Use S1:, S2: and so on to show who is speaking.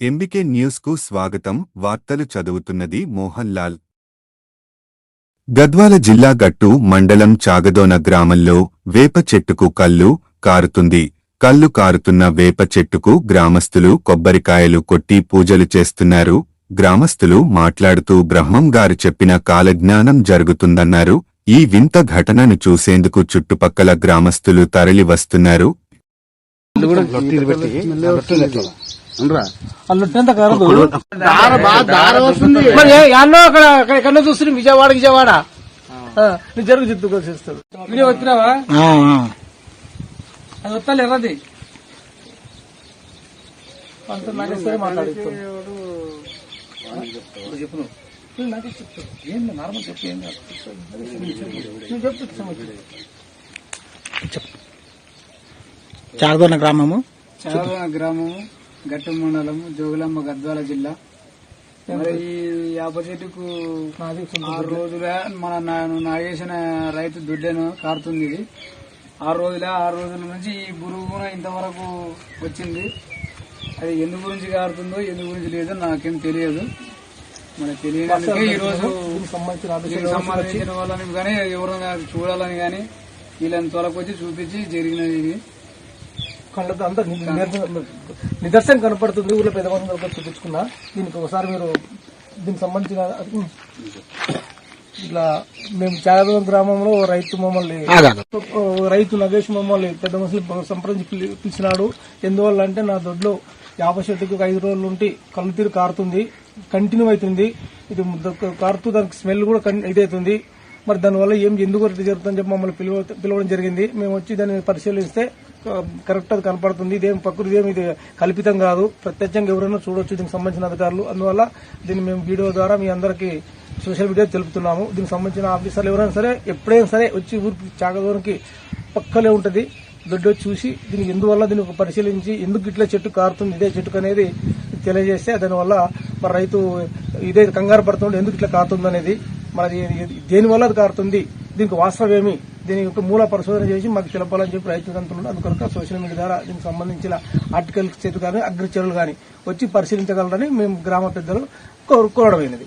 S1: MBK న్యూస్కు స్వాగతం. వార్తలు చదువుతున్నది మోహన్ లాల్ గద్వాల జిల్లా గట్టు మండలం చాగదోన గ్రామంలో వేప చెట్టుకు కల్లు కారుతుంది. కల్లు కారుతున్న వేప చెట్టుకు గ్రామస్తులు కొబ్బరికాయలు కొట్టి పూజలు చేస్తున్నారు. గ్రామస్తులు మాట్లాడుతూ బ్రహ్మం గారు చెప్పిన కాలజ్ఞానం జరుగుతుందన్నారు. ఈ వింత ఘటనను చూసేందుకు చుట్టుపక్కల గ్రామస్తులు తరలి వస్తున్నారు
S2: కారదు మరి ఎన్నో అక్కడ ఎక్కడో చూస్తున్నాం విజయవాడ విజయవాడ. నీ జరుగు జిత్తు చేస్తాడు. వీడియో వచ్చినావా? అది వస్తాను ఎర్రది చెప్పు నాకే. ఏం నార్మల్ ఏం
S3: గ్రామము?
S4: చాగోన గ్రామము. గట్టు మండలము జోగులమ్మ గద్వాల జిల్లా. మరి ఈ యాప చెట్టుకు ఆరు రోజులే మన నా- నాగేసిన రైతు దుడ్డెను కారుతుంది ఇది. ఆరు రోజులే ఆరు రోజుల నుంచి ఈ బురుగు ఇంతవరకు వచ్చింది. అది ఎందు గురించి కారుతుందో ఎందు గురించి లేదో నాకేం తెలియదు. మన తెలియడానికి ఈ రోజు
S2: దీనికి సంబంధించిన ఆఫీసర్
S4: దీనికి సంబంధించిన వాళ్ళని కానీ ఎవరైనా చూడాలని కానీ వీళ్ళని తొలకొచ్చి చూపించి జరిగినది ఇది.
S2: కళ్ళతో అంతా నిదర్శనం కనపడుతుంది ఊర్లో పెద్దమంది వరకు చూపించుకున్నా దీనికి ఒకసారి మీరు దీనికి సంబంధించిన ఇట్లా మేము చాగదం గ్రామంలో రైతు మమ్మల్ని రైతు నగేష్ మమ్మల్ని పెద్ద మనుషులు సంప్రదించి పిలి- పిలిచినాడు. ఎందువల్ల అంటే నా దొడ్లో యాభై చెట్టుకి ఒక ఐదు రోజులు ఉండి కళ్ళు తీరు కారుతుంది కంటిన్యూ అవుతుంది. ఇది కారుతూ దానికి స్మెల్ కూడా ఇదవుతుంది మరి దానివల్ల ఏం ఎందుకు ఇట్లా జరుగుతుందని చెప్పి మమ్మల్ని పిలువ పిలవడం జరిగింది. మేము వచ్చి దాన్ని పరిశీలిస్తే కరెక్ట్ అది కనపడుతుంది. ఇదేం ప్రకృతి ఏమి ఇది కల్పితం కాదు. ప్రత్యక్షంగా ఎవరైనా చూడొచ్చు దీనికి సంబంధించిన అధికారులు. అందువల్ల దీన్ని మేము వీడియో ద్వారా మీ అందరికీ సోషల్ మీడియా తెలుపుతున్నాము. దీనికి సంబంధించిన ఆఫీసర్లు ఎవరైనా సరే ఎప్పుడైనా సరే వచ్చి ఊరికి చాకదూరంకి పక్కలే ఉంటుంది. దొడ్డు వచ్చి చూసి దీనికి ఎందువల్ల దీన్ని పరిశీలించి ఎందుకు ఇట్లా చెట్టు కారుతుంది ఇదే చెట్టుకు అనేది తెలియజేస్తే దానివల్ల మరి రైతు ఇదే కంగారు పడుతుండే ఎందుకు ఇట్లా కారుతుంది అనేది మరి దేనివల్ల అది కారుతుంది? దీనికి వాస్తవం ఏమి? దీని యొక్క మూల పరిశోధన చేసి మాకు తెలపాలని చెప్పి రైతులు అంటున్నారు అందుకొరకు సోషల్ మీడియా ద్వారా దీనికి సంబంధించిన ఆర్టికల్ చెట్టు కానీ అగ్రచర్యలు కానీ వచ్చి పరిశీలించగలరని మేము గ్రామ పెద్దలు కోరు- కోరడమైనది.